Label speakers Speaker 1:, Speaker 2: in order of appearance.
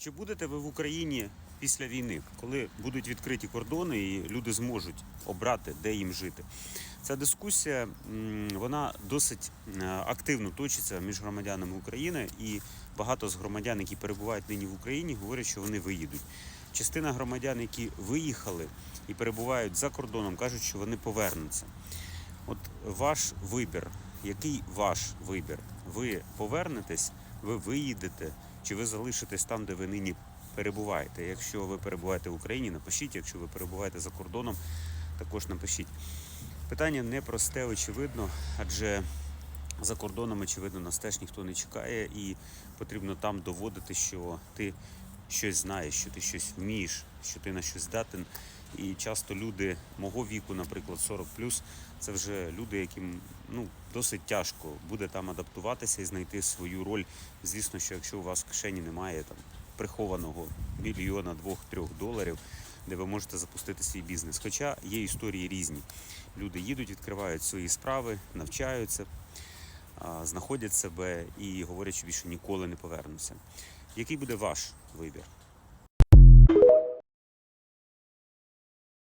Speaker 1: Чи будете ви в Україні після війни, коли будуть відкриті кордони і люди зможуть обрати, де їм жити? Ця дискусія вона досить е, активно точиться між громадянами України, і багато з громадян, які перебувають нині в Україні, говорять, що вони виїдуть. Частина громадян, які виїхали і перебувають за кордоном, кажуть, що вони повернуться. От ваш вибір, який ваш вибір? Ви повернетесь, ви виїдете, чи ви залишитесь там, де ви нині перебуваєте? Якщо ви перебуваєте в Україні, напишіть. Якщо ви перебуваєте за кордоном, також напишіть. Питання непросте, очевидно, адже за кордоном, очевидно, нас теж ніхто не чекає, і потрібно там доводити, що ти щось знаєш, що ти щось вмієш, що ти на щось здатен. І часто люди мого віку, наприклад, 40 це вже люди, яким ну досить тяжко буде там адаптуватися і знайти свою роль. Звісно, що якщо у вас в кишені немає там прихованого мільйона, двох-трьох доларів, де ви можете запустити свій бізнес. Хоча є історії різні. Люди їдуть, відкривають свої справи, навчаються, знаходять себе і говорять, що більше ніколи не повернуться. Який буде ваш вибір?